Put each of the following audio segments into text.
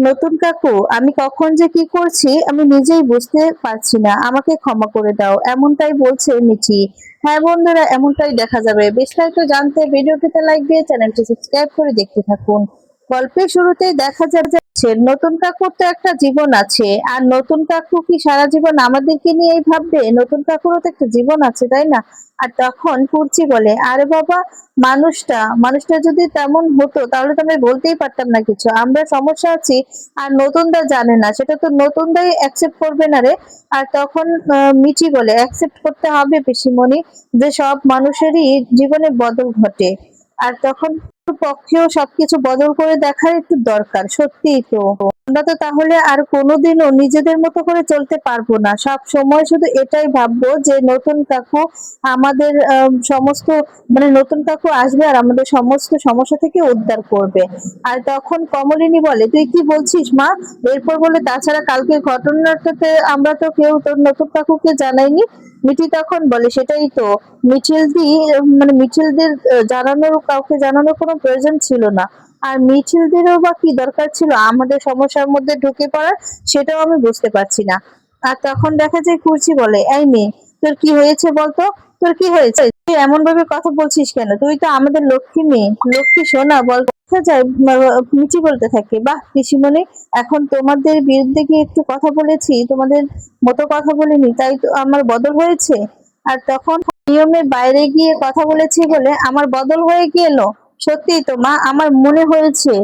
নতুন কাকু, আমি কখন যে কি করছি আমি নিজেই বুঝতে পারছি না। আমাকে ক্ষমা করে দাও। এমনটাই বলছে মিঠি। হ্যাঁ বন্ধুরা, এমনটাই দেখা যাবে। বিস্তারিত জানতে ভিডিওটিতে লাইক দিয়ে চ্যানেলটি সাবস্ক্রাইব করে দেখতে থাকুন। গল্পের শুরুতেই দেখা যাচ্ছে নতুন কাকুর তো একটা জীবন আছে। আর নতুন কাকু কি সারা জীবন আমাদেরকে নিয়েই ভাববে? নতুন কাকুরও তো একটা জীবন আছে, তাই না? আর তখন কুর্চি বলে, আরে বাবা, মানুষটা মানুষটা যদি তেমন হতো, তাহলে তো আমি বলতেই পারতাম না কিছু। আমরা সমস্যা আছি, আর নতুনদা জানে না। সেটা তো নতুনদাই অ্যাকসেপ্ট করবে না রে। আর তখন মিচি বলে অ্যাকসেপ্ট করতে হবে পিসিমণি, যে সব মানুষেরই জীবনে বদল ঘটে। আর তখন পক্ষেও সবকিছু বদল করে দেখার একটু দরকার, সত্যিই তো। আমরা তো তাহলে আর কোনোদিনও নিজেদের মতো করে চলতে পারব না। সব সময় শুধু এটাই ভাববো যে নতুন কাকু আমাদের সমস্ত মানে নতুন কাকু আসবে আর আমাদের সমস্ত সমস্যা থেকে উদ্ধার করবে। আর তখন কমলিনী বলে, তুই কি বলছিস মা? এরপর বলে, তাছাড়া কালকে ঘটনাটাতে আমরা তো কেউ তোর নতুন কাকুকে জানাইনি। মিঠি তখন বলে, সেটাই তো। মিছিলদি মানে মিছিলদের জানানোর, কাউকে জানানোর কোনো প্রয়োজন ছিল না। আর মিছিলদেরও বা কি দরকার ছিল? আমাদের সমস্যার মধ্যে ঢুকে পড়ার, সেটাও আমি বুঝতে পারছি না। আর তখন দেখা যায় কুর্চি বলে, এই মেয়ে, তোর কি হয়েছে বলতো? তোর কি হয়েছে? তুই এমন ভাবে কথা বলছিস কেন? তুই তো আমাদের লক্ষ্মী মেয়ে। লক্ষ্মী সোনা, বল। যায় মিচি বলতে থাকে। বাহ, পিসিমণি, এখন তোমাদের বিরুদ্ধে কি একটু কথা বলেছি? তোমাদের মতো কথা বলিনি, তাই তো আমার বদল হয়েছে। আর তখন নিয়মের বাইরে গিয়ে কথা বলেছি বলে আমার বদল হয়ে গেল। সত্যি তো, মা, আমার মনে হয়েছে।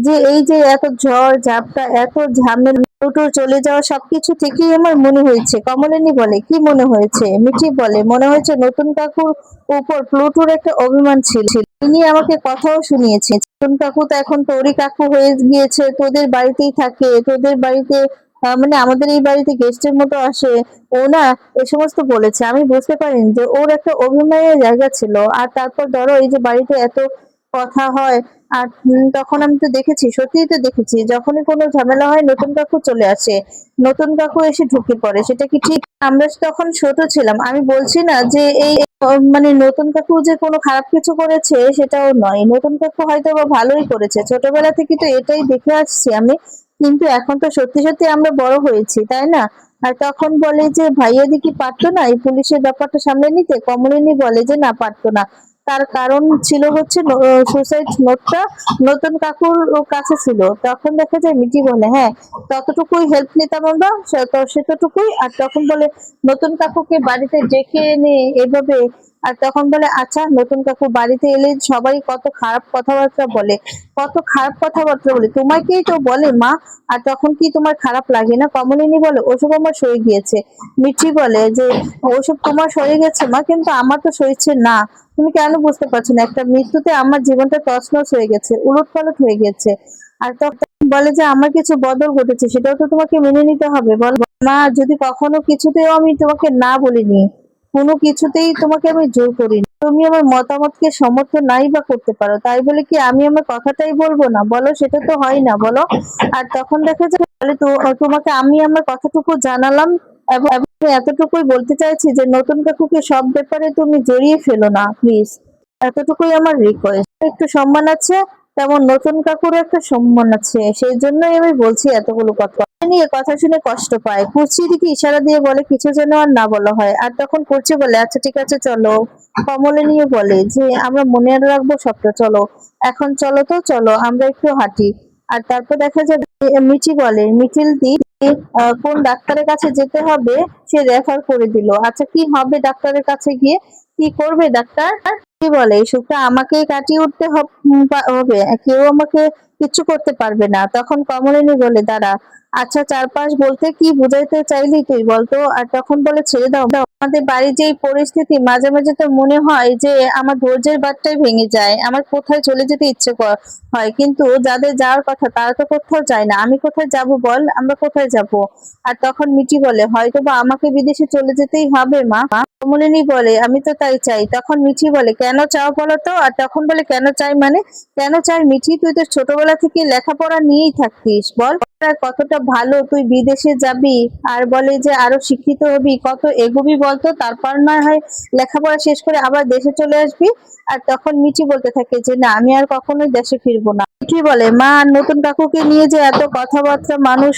যে এই যে এত ঝড়, ঝাপটা, এত ঝামেলা টোটো চলে যাওয়া সবকিছু থেকেই আমার মনে হয়েছে। কমলিনী বলে, কি মনে হয়েছে? মিঠি বলে, মনে হয়েছে নতুন কাকুর উপর প্লুটুর একটা অভিমান ছিল। তিনি আমাকে কথাও শুনিয়েছে নতুন কাকু তো এখন তোরই কাকু হয়ে গিয়েছে, তোদের বাড়িতেই থাকে, তোদের বাড়িতে মানে আমাদের এই বাড়িতে গেস্টের মতো আসে। ও না এ সমস্ত বলেছে। আমি বুঝতে পারিনি যে ওর একটা অভিনয়ের জায়গা ছিল। আর তারপর ধরো এই যে বাড়িতে এত কথা হয় আর তখন আমি তো দেখেছি, সত্যিই তো দেখেছি, যখনই কোনো ঝামেলা হয়, নতুন কাকু চলে আসে, নতুন কাকু এসে ঢুকে পড়ে, সেটা কি ঠিক? আমরা তখন ছোট ছিলাম, আমি বলছি না যে এই মানে নতুন কাকু যে কোনো খারাপ কিছু করেছে, সেটাও নয়, নতুন কাকু হয়তো বা ভালোই করেছে, ছোটবেলা থেকে তো এটাই দেখে আসছি আমি, কিন্তু এখন তো সত্যি সত্যি আমরা বড় হয়েছি, তাই না? আর তখন বলে যে ভাইয়াদি কি পারতো না, এই পুলিশের ব্যাপারটা সামলে নিতে? কমলিনী বলে যে, না, পারতো না। তার কারণ ছিল হচ্ছে সুসাইড নোটটা নতুন কাকুর কাছে ছিল। তখন দেখা যায় মিটি বলে হ্যাঁ ততটুকুই হেল্প নিতাম আমরা সেতটুকুই। আর তখন বলে, নতুন কাকুকে বাড়িতে ডেকে এনে এভাবে আর তখন বলে আচ্ছা নতুন কাকু বাড়িতে এলে সবাই কত খারাপ কথাবার্তা বলে। কত খারাপ কথাবার্তা বলে। তোমাকেই তো বলে মা। আর তখন কি তোমার খারাপ লাগে না? কমলিনী বলে, ওসব আমার সয়ে গিয়েছে। মিঠি বলে যে, ওসব তোমার সয়ে গেছে মা, কিন্তু আমার তো সইছে না। তুমি কেন বুঝতে পারছ না? একটা মৃত্যুতে আমার জীবনটা তছনছ হয়ে গেছে উলট পালট হয়ে গেছে। আর তখন বলে যে, আমার কিছু বদল ঘটেছে, সেটাও তো তোমাকে মেনে নিতে হবে। বল, মা, যদি কখনো কিছুতেও আমি তোমাকে না বলিনি কোনো কিছুতেই তোমাকে আমি জোর করিনি। তুমি আমার মতামতকে সমর্থন নাই বা করতে পারো। তাই বলে কি আমি আমার কথাটাই বলব না? বলো, সেটা তো হয় না, বলো। আর তখন দেখা যায় বলে তো তোমাকে আমি আমার কথাটুকু জানালাম এবং এতটুকুই বলতে চাইছি যে নতুন কাকুকে সব ব্যাপারে তুমি জড়িয়ে ফেলো না প্লিজ এতটুকুই আমার রিকোয়েস্ট একটু সম্মান আছে, তেমন নতুন কাকুর একটা সম্মান আছে। সেই জন্যই আমি বলছি এতগুলো কথা। নিয়ে কথা শুনে কষ্ট পায়। কুচি দিকে ইশারা দিয়ে বলে, কিছু যেন আর না বলা হয়। আর তখন কুচি বলে আচ্ছা ঠিক আছে, চলো। কমলে বলে যে, আমরা মনে রাখব সবটা, চলো। এখন চলো তো, চলো, আমরা একটু হাঁটি। আর তারপর দেখা যাবে মিচি বলে মিছিল দি কোন ডাক্তারের কাছে যেতে হবে, সে রেফার করে দিল। আচ্ছা কি হবে ডাক্তারের কাছে গিয়ে? কি করবে ডাক্তার? কি বলে এই সুখটা আমাকেই কাটিয়ে উঠতে হবে। কেউ আমাকে কিচ্ছু করতে পারবে না। তখন কমলিনী বলে, দাঁড়া আচ্ছা চারপাশ বলতে কি বুঝাইতে চাইলি তুই বলতো? আর তখন বলে, ছেড়ে দাও। আমাদের বাড়ির যে পরিস্থিতি, মাঝে মাঝে তো মনে হয় যে আমার ধৈর্যের বাদটাই ভেঙে যায়, আমার কোথায় চলে যেতে ইচ্ছে হয়। কিন্তু যাদের যাওয়ার কথা, তারা তো কোথাও যায় না। আমি কোথায় যাব বল, আমরা কোথায় যাব? আর তখন মিটি বলে হয়তো বা আমাকে বিদেশে চলে যেতেই হবে, মা। কমলিনী বলে, আমি তো তাই চাই। তখন মিঠি বলে, কেন চাও বলো তো? আর তখন বলে, কেন চাই মানে? কেন চাই মিঠি? তুই তো ছোটবেলা থেকে লেখাপড়া নিয়েই থাকতিস। বল কতটা ভালো, তুই বিদেশে যাবি? আর বলে যে আরও শিক্ষিত হবি, কত এগোবি বলতো? তারপর না হয় লেখাপড়া শেষ করে আবার দেশে চলে আসবি। আর তখন মিঠি বলতে থাকে যে, না, আমি আর কখনোই দেশে ফিরবো না। কি বলে? মা, নতুন কাকুকে নিয়ে যে এত কথাবার্তা মানুষ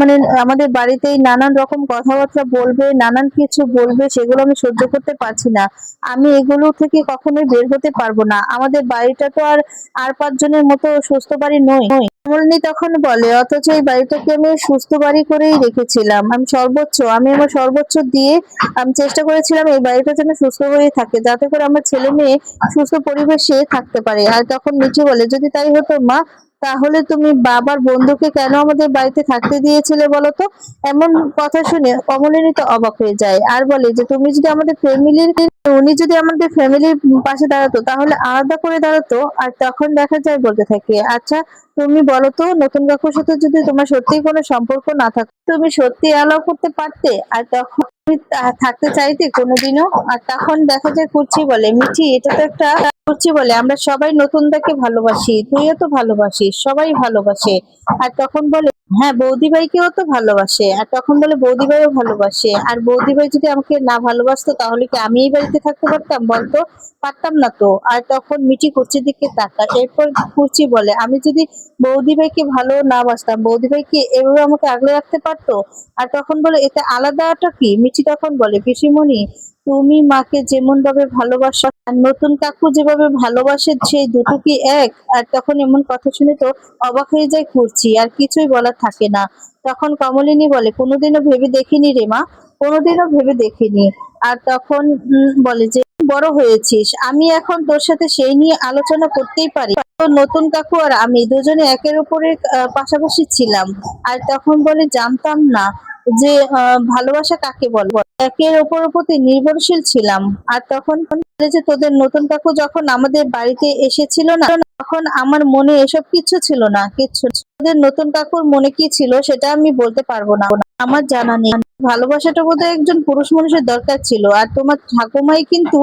মানে আমাদের বাড়িতেই নানান রকম কথাবার্তা বলবে, নানান কিছু বলবে, সেগুলো আমি সহ্য করতে পারছি না। আমি এগুলো থেকে কখনোই বের হতে পারব না। আমাদের বাড়িটা তো আর আর পাঁচজনের মতো সুস্থ বাড়ি নয়। কমলিনী তখন বলে, অথচ এই বাড়িটাকে আমি সুস্থ বাড়ি করেই রেখেছিলাম। আমি সর্বোচ্চ, আমি আমার সর্বোচ্চ দিয়ে আমি চেষ্টা করেছিলাম এই বাড়িটা যেন সুস্থ হয়ে থাকে, যাতে করে আমার ছেলে মেয়ে সুস্থ পরিবেশে থাকতে পারে। আর তখন মিঠি বলে, যদি তাই হতো মা, তাহলে তুমি বাবার বন্ধুকে কেন আমাদের বাড়িতে থাকতে দিয়েছিলে বলো তো? এমন কথা শুনে কমলিনী তো অবাক হয়ে যায়। আর বলে যে, তুমি যদি আমাদের ফ্যামিলির, উনি যদি আমাদের ফ্যামিলির পাশে দাঁড়াতো, তাহলে আলাদা করে দাঁড়াতো, আর তখন দেখা যায় বলতে থাকে আচ্ছা তুমি বলো তো, নতুন কাকুর সাথে যদি তোমার সত্যি কোনো সম্পর্ক না থাকতো তুমি সত্যি অ্যালাউ করতে পারতে? আর তখন থাকতে চাইতে কোনোদিনও। আর তখন দেখা যায় কুচি বলে, মিঠি, এটা তো একটা কুর্চি বলে, আমরা সবাই নতুন দেখে ভালোবাসি, তুইও তো ভালোবাসিস, সবাই ভালোবাসে। আর তখন বলে হ্যাঁ বৌদি ভাইকেও তো ভালোবাসে। আর তখন বলে বৌদি ভাইও ভালোবাসে। আর বৌদি ভাই যদি আমাকে না ভালোবাসতো, তাহলে কি আমি এই বাড়িতে থাকতে পারতাম? বলতো, পারতাম না তো। আর তখন মিঠি কুচির দিকে তাকায়। এরপর কুচি বলে, আমি যদি বৌদি ভাইকে ভালো না বাসতাম বৌদি ভাই কি এভাবে আমাকে আগলে রাখতে পারতো? আর তখন বলে, এতে আলাদাটা কি? মিঠি তখন বলে, পিসিমণি তুমি মাকে যেমন ভাবে ভালোবাসো, আর নতুন কাকু যেভাবে ভালোবাসে, সেই দুটো কি এক? আর তখন এমন কথা শুনে তো অবাক হয়ে যায় কুর্চি আর কিছুই বলার থাকে না। তখন কমলিনী বলে, কোনোদিনও ভেবে দেখিনি রে মা, কোনোদিনও ভেবে দেখিনি। আর তখন বলে যে বড় হয়েছিস, আমি এখন তোর সাথে সেই নিয়ে আলোচনা করতেই পারি। নতুন কাকু আর আমি দুজনে একের উপরে পাশাপাশি ছিলাম। আর তখন বলে জানতাম না যে ভালোবাসা কাকে বলে? একের ওপর প্রতি নির্ভরশীল ছিলাম। আর তখন যে, তোদের নতুন কাকু যখন আমাদের বাড়িতে এসেছিল না, তখন আমার মনে এসব কিছু ছিল না কিচ্ছু তোদের নতুন কাকুর মনে কি ছিল সেটা আমি বলতে পারব না। আমার জানা নেই। ভালোবাসাটা বোধহয় একজন পুরুষ মানুষের দরকার ছিল। আর তোমার ঠাকুমাই কিন্তু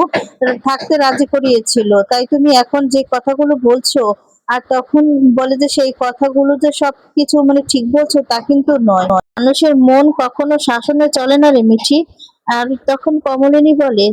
থাকতে রাজি করিয়েছিল। তাই তুমি এখন যে কথাগুলো বলছো আর তখন বলে যে সেই কথাগুলো যে সবকিছু মানে ঠিক বলছো তা কিন্তু নয়। মানুষের মন কখনো শাসনে চলে না রে মিঠি। আর তখন কমলিনী বলে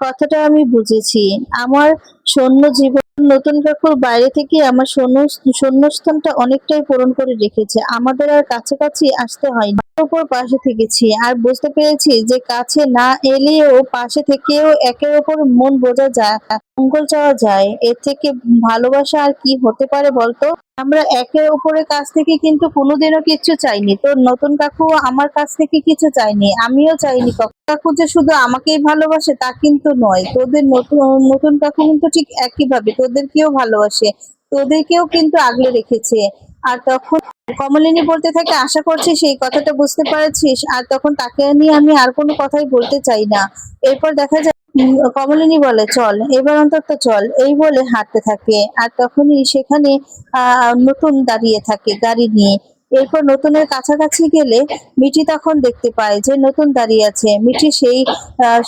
কথাটা আমি বুঝেছি। আমার সৈন্য জীবন নতুন কাকুর বাইরে থেকে আমার সৈন্য শূন্যস্থানটা অনেকটাই পূরণ করে রেখেছে। আমাদের আর কাছাকাছি আসতে হয়নি। উপর পাশে থেকেছি। আর বুঝতে পেরেছি যে কাছে না এলেও পাশে থেকেও একের ওপর মন বোঝা যায়, মঙ্গল চাওয়া যায়। এর থেকে ভালোবাসা আর কি হতে পারে বলতো? আমরা একে ওপরের কাছ থেকে কিন্তু কোনোদিনও কিছু চাইনি। তো নতুন কাকু আমার কাছ থেকে কিছু চাইনি আমিও চাইনি। কাকু যে শুধু আমাকেই ভালোবাসে, তা কিন্তু নয়। তোদের নতুন নতুন কাকু কিন্তু ঠিক একই ভাবে তোদেরকেও ভালোবাসে, তোদেরকেও কিন্তু আগলে রেখেছে। আর তখন কমলিনী বলতে থাকে, আশা করছি সেই কথাটা বুঝতে পারছিস। আর তখন তাকে নিয়ে আমি আর কোনো কথাই বলতে চাই না। এরপর দেখা যায়, কমলিনী বলে, চল, এবার অন্তত চল। এই বলে হাঁটতে থাকে। আর তখনই সেখানে নতুন দাঁড়িয়ে থাকে গাড়ি নিয়ে। এরপর নতুনের কাছাকাছি গেলে মিটি তখন দেখতে পায় যে নতুন দাঁড়িয়ে আছে। মিঠি সেই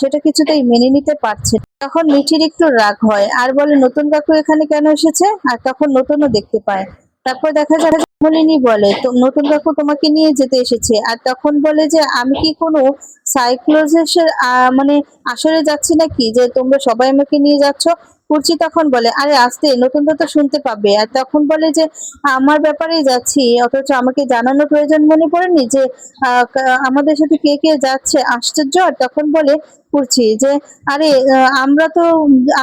সেটা কিছুতেই মেনে নিতে পারছে তখন মিটির একটু রাগ হয়, আর বলে, নতুন কাকু এখানে কেন এসেছে? আর তখন নতুনও দেখতে পায়। তারপর দেখা যায় যে কমলিনী বলে, তো নতুন কাকু তোমাকে নিয়ে যেতে এসেছে। আর তখন বলে যে, আমি কি কোনো সাইক্লোজেসের মানে আসরে যাচ্ছি নাকি? যে তোমরা সবাই আমাকে নিয়ে যাচ্ছ? কুর্চি তখন বলে, আরে আসতে নতুন তো শুনতে পাবে। আর তখন বলে যে, আমার ব্যাপারেই যাচ্ছি, অথচ আমাকে জানানোর প্রয়োজন মনে পড়েনি যে আমাদের সাথে কে কে যাচ্ছে? আশ্চর্য। আর তখন বলে কুর্চি যে, আরে আমরা তো,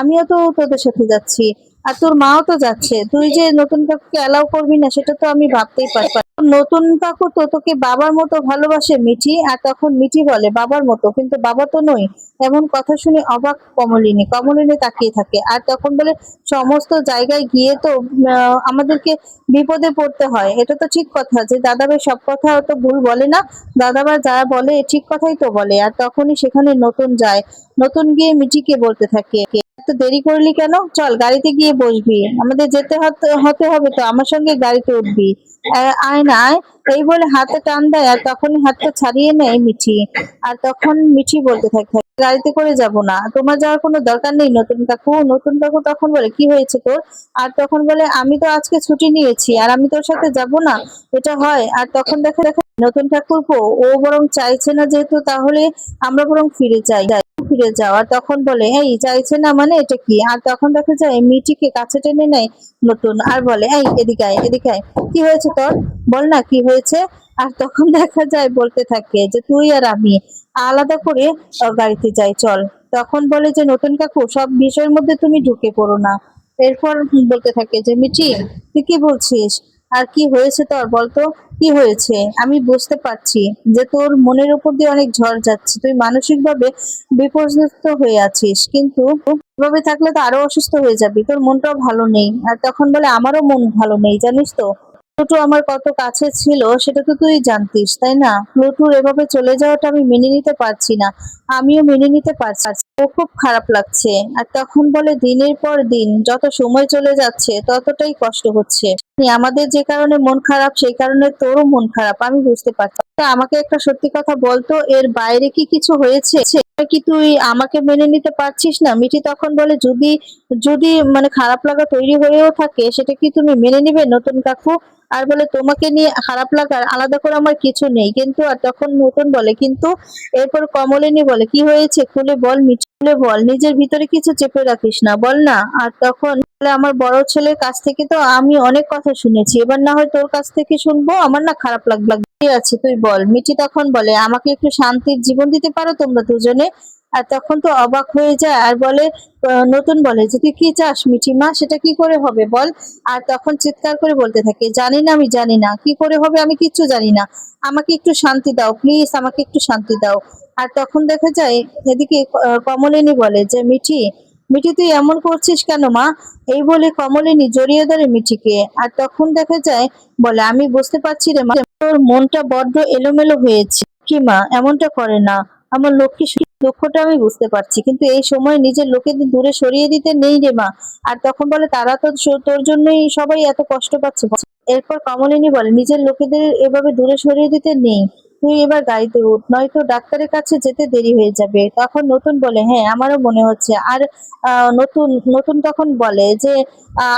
আমিও তো তোদের সাথে যাচ্ছি। আর তোর মাও তো যাচ্ছে। তুই যে নতুন কাকুকে অ্যালাউ করবি না, সেটা তো আমি ভাবতেই পারি নতুন কাকু তো তোকে বাবার মতো ভালোবাসে মিঠি, আর তখন মিঠি বলে বাবার মতো, কিন্তু বাবা তো নই। এমন কথা শুনে অবাক কমলিনী। কমলিনী তাকিয়ে থাকে। আর তখন বলে, সমস্ত জায়গায় গিয়ে তো আমাদেরকে বিপদে পড়তে হয়। এটা তো ঠিক কথা যে দাদাভাই সব কথা তো ভুল বলে না। দাদাভাই যা বলে, ঠিক কথাই তো বলে। আর তখনই সেখানে নতুন যায়। নতুন গিয়ে মিঠিকে বলতে থাকে। এত দেরি করলি কেন? চল, গাড়িতে গিয়ে বসবি। আমাদের যেতে হতে- হবে তো, আমার সঙ্গে গাড়িতে উঠবি। আয় না, আয়। এই বলে হাতে টান দেয়, আর তখনই হাতটা ছাড়িয়ে নেয় মিঠি। আর তখন মিঠি বলতে থাকে, গাড়িতে করে যাব না। তোমার যাওয়ার কোনো দরকার নেই, নতুন কাকু। নতুন কাকু তখন বলে, কি হয়েছে তোর? আর তখন বলে, আমি তো আজকে ছুটি নিয়েছি, আর আমি তোর সাথে যাব না। এটা হয়। আর তখন দেখা দেখা নতুন ঠাকুরপো ও বরং চাইছে না যেহেতু তাহলে আমরা বরং ফিরে যাই। ফিরে যাওয়া তখন বলে, এই, চাইছে না মানে এটা কি? আর তখন দেখা যায় মিটিকে কাছে টেনে নেয় নতুন আর বলে, এই, এদিকে আয়, এদিকে কি হয়েছে তোর? বল না, কি হয়েছে? আর তখন দেখা যায়, বলতে থাকে যে, তুই আর আমি আলাদা করে গাড়িতে যাই, চল। তখন বলে যে, নতুন কাকু, সব বিষয়ের মধ্যে তুমি ঢুকে পড়ো না। এরপর বলতে থাকে যে মিটি তুই কি বলছিস? আর কি হয়েছে তোর বলতো? কি হয়েছে? আমি বুঝতে পারছি যে তোর মনের উপর দিয়ে অনেক ঝড় যাচ্ছে। তুই মানসিক ভাবে বিপর্যস্ত হয়ে আছিস, কিন্তু এভাবে থাকলে তো আরও অসুস্থ হয়ে যাবি। তোর মনটাও ভালো নেই। আর তখন বলে আমারও মন ভালো নেই, জানিস তো? প্লুটো আমার কত কাছে ছিল, সেটা তো তুই জানতিস, তাই না? প্লুটোর এভাবে চলে যাওয়াটা আমি মেনে নিতে পারছি না। আমিও মেনে নিতে পারছি। ও খুব খারাপ লাগছে। আর তখন বলে দিনের পর দিন যত সময় চলে যাচ্ছে, ততটাই কষ্ট হচ্ছে। আমাদের যে কারণে মন খারাপ, সেই কারণে তোরও মন খারাপ, আমি বুঝতে পারছি। আমাকে একটা সত্যি কথা বলতো এর বাইরে কি কিছু হয়েছে? কি তুই আমাকে মেনে নিতে পারছিস না? মিঠি তখন বলে, যদি যদি মানে খারাপ লাগা তৈরি হয়েও থাকে, সেটা কি তুমি মেনে নিবে, নতুন কাকু? আর বলে, তোমাকে নিয়ে খারাপ লাগার আলাদা করে আমার কিছু নেই। কিন্তু আর তখন নতুন বলে, কিন্তু এরপর কমলিনী বলে, কি হয়েছে খুলে বল মিঠি। বল নিজের ভিতরে কিছু চেপে রাখিস না, বল না। আর তখন আমার বড় ছেলের কাছ থেকে তো আমি অনেক কথা শুনেছি। এবার না হয় তোর কাছ থেকে শুনব, আমার না খারাপ লাগবে। আছে, তুই বল। মিটি তখন বলে, আমাকে একটু শান্তির জীবন দিতে পারো তোমরা দুজনে? আর তখন তো অবাক হয়ে যায় আর বলে নতুন বলে যে, তুই কি চাস মিঠি মা? সেটা কি করে হবে বল? আর তখন চিৎকার করে বলতে থাকে, জানি না, আমি জানি না। কি করে হবে আমি কিচ্ছু জানি না। আমাকে একটু শান্তি দাও প্লিজ আমাকে একটু শান্তি দাও। আর তখন দেখা যায়, এদিকে কমলিনী বলে যে, মিঠি মিঠি, তুই এমন করছিস কেন মা? এই বলে কমলিনী জড়িয়ে ধরে মিঠিকে। আর তখন দেখা যায়, বলে, আমি বুঝতে পারছি রে মা, তোর মনটা বড্ড এলোমেলো হয়েছে। কি মা, এমনটা করে না। আমার লক্ষ্মী লক্ষ্যটা আমি বুঝতে পারছি। কিন্তু এই সময় নিজের লোকেদের দূরে সরিয়ে দিতে নেই রে মা। আর তখন বলে, তারা তো তোর জন্যই সবাই এত কষ্ট পাচ্ছে। এরপর কমলিনী বলে, নিজের লোকেদের এভাবে দূরে সরিয়ে দিতে নেই। তুই এবার গাড়িতে উঠ, নয়তো ডাক্তারের কাছে যেতে দেরি হয়ে যাবে। তখন নতুন বলে হ্যাঁ আমারও মনে হচ্ছে। আর নতুন নতুন তখন বলে যে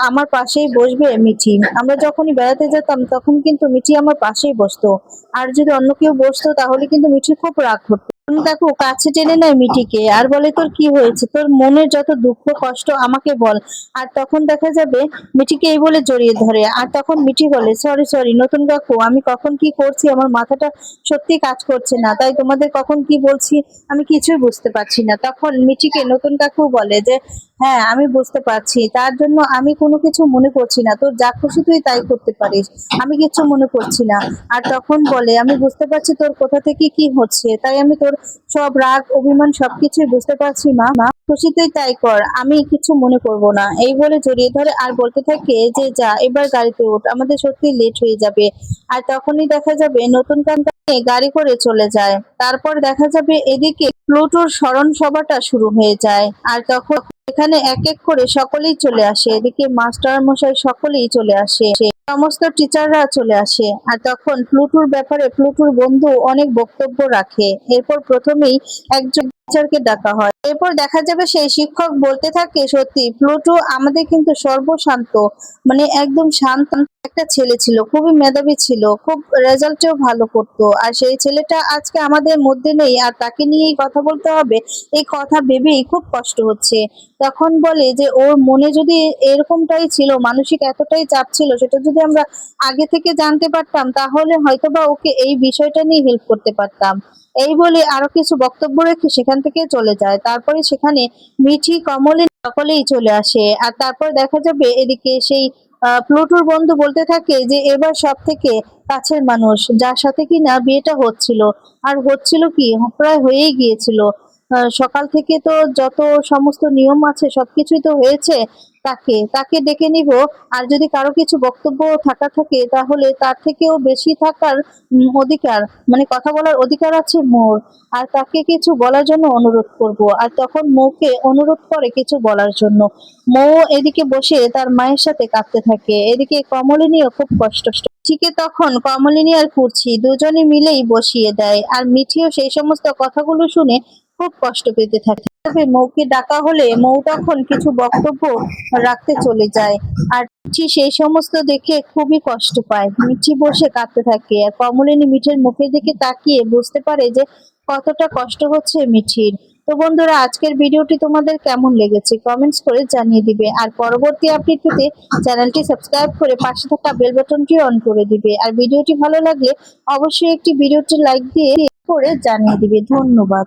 আমার পাশেই বসবে মিঠি। আমরা যখনই বেড়াতে যেতাম, তখন কিন্তু মিঠি আমার পাশেই বসতো। আর যদি অন্য কেউ বসতো, তাহলে কিন্তু মিঠি খুব রাগ তখন কাকু কাছে টেনে নেয় মিটিকে আর বলে, তোর কি হয়েছে? তোর মনের যত দুঃখ, কষ্ট, আমাকে বল। আর তখন দেখা যাবে মিটিকে এই বলে জড়িয়ে ধরে। আর তখন মিটি বলে সরি সরি নতুন কাকু, আমি কখন কি করছি? আমার মাথাটা সত্যি কাজ করছে না। তাই তোমাদের কখন কি বলছি, আমি কিছুই বুঝতে পারছি না। তখন মিটিকে নতুন কাকু বলে যে হ্যাঁ আমি বুঝতে পারছি। তার জন্য আমি কোনো কিছু মনে করছি না। তোর যা খুশি, তুই তাই করতে পারিস। আমি কিছু মনে করছি না। আর তখন বলে, আমি বুঝতে পারছি তোর কোথা থেকে কি হচ্ছে। তাই আমি তোর সব রাগ, অভিমান সবকিছু বুঝতে পারছি, মা। মা খুশি তুই তাই কর, আমি কিছু মনে করব না। এই বলে জড়িয়ে ধরে আর বলতে থাকে যে, যা, এবার গাড়িতে উঠ, আমাদের সত্যি লেট হয়ে যাবে। আর তখনই দেখা যাবে নতুন কান্তানে গাড়ি করে চলে যায়। তারপর দেখা যাবে এদিকে প্লুটোর স্মরণ সভাটা শুরু হয়ে যায়। আর তখন এখানে এক এক করে সকলেই চলে আসে। এদিকে মাস্টার মশাই সকলেই চলে আসে। সমস্ত টিচাররা চলে আসে। আর তখন প্লুটুর ব্যাপারে প্লুটুর বন্ধু অনেক বক্তব্য রাখে। এরপর প্রথমেই একজন টিচারকে ডাকা হয়। এরপর দেখা যাবে সেই শিক্ষক বলতে থাকে, সত্যি, প্লুটো আমাদের কিন্তু সর্বশান্ত মানে একদম শান্ত একটা ছেলে ছিল, খুবই মেধাবী ছিল, খুব রেজাল্টেও ভালো করতো। আর সেই ছেলেটা আজকে আমাদের মধ্যে নেই, আর তাকে নিয়েই কথা বলতে হবে, এই কথা ভেবেই খুব কষ্ট হচ্ছে। তখন বলে যে, ওর মনে যদি এরকমটাই ছিল, মানসিক এতটাই চাপ ছিল, সেটা যদি আমরা আগে থেকে জানতে পারতাম, তাহলে হয়তোবা ওকে এই বিষয়টা নিয়ে হেল্প করতে পারতাম। এই বলে আরও কিছু বক্তব্য রেখে সেখান থেকে চলে যায়। তারপরে সেখানে মিঠি, কমলে সকলেই চলে আসে। আর তারপর দেখা যাবে এদিকে সেই প্লুটোর বন্ধু বলতে থাকে যে, এবার সব থেকে কাছের মানুষ, যার সাথে কিনা বিয়েটা হচ্ছিল। আর হচ্ছিল কি? প্রায় হয়েই গিয়েছিল। সকাল থেকে তো যত সমস্ত নিয়ম আছে, সবকিছুই তো হয়েছে তাকে তাকে ডেকে নিব। আর যদি কারও কিছু বক্তব্য থাকা থাকে, তাহলে তার থেকেও বেশি থাকার অধিকার মানে কথা বলার অধিকার আছে মোর। আর তাকে কিছু বলার জন্য অনুরোধ করব। আর তখন মৌকে অনুরোধ করে কিছু বলার জন্য। মৌ এদিকে বসে তার মায়ের সাথে কাঁদতে থাকে। এদিকে কমলিনীও খুব কষ্ট ঠিকে তখন কমলিনী আর কুর্চি দুজনে মিলেই বসিয়ে দেয়। আর মিঠিও সেই সমস্ত কথাগুলো শুনে খুব কষ্ট পেতে থাকে। তবে মৌকে ডাকা হলে মৌ তখন কিছু বক্তব্য রাখতে চলে যায়। আর মিঠি সেই সমস্ত দেখে খুবই কষ্ট পায়। মিঠি বসে কাঁদতে থাকে। আর কমলিনী মিঠের মুখের দিকে তাকিয়ে বুঝতে পারে যে কতটা কষ্ট হচ্ছে মিঠির। তো বন্ধুরা, আজকের ভিডিওটি তোমাদের কেমন লেগেছে কমেন্টস করে জানিয়ে দিবে। আর পরবর্তী আপডেট পেতে চ্যানেলটি সাবস্ক্রাইব করে পাশে থাকা বেল বাটনটি অন করে দিবে। আর ভিডিওটি ভালো লাগলে অবশ্যই একটি ভিডিওটি লাইক দিয়ে করে জানিয়ে দিবে। ধন্যবাদ।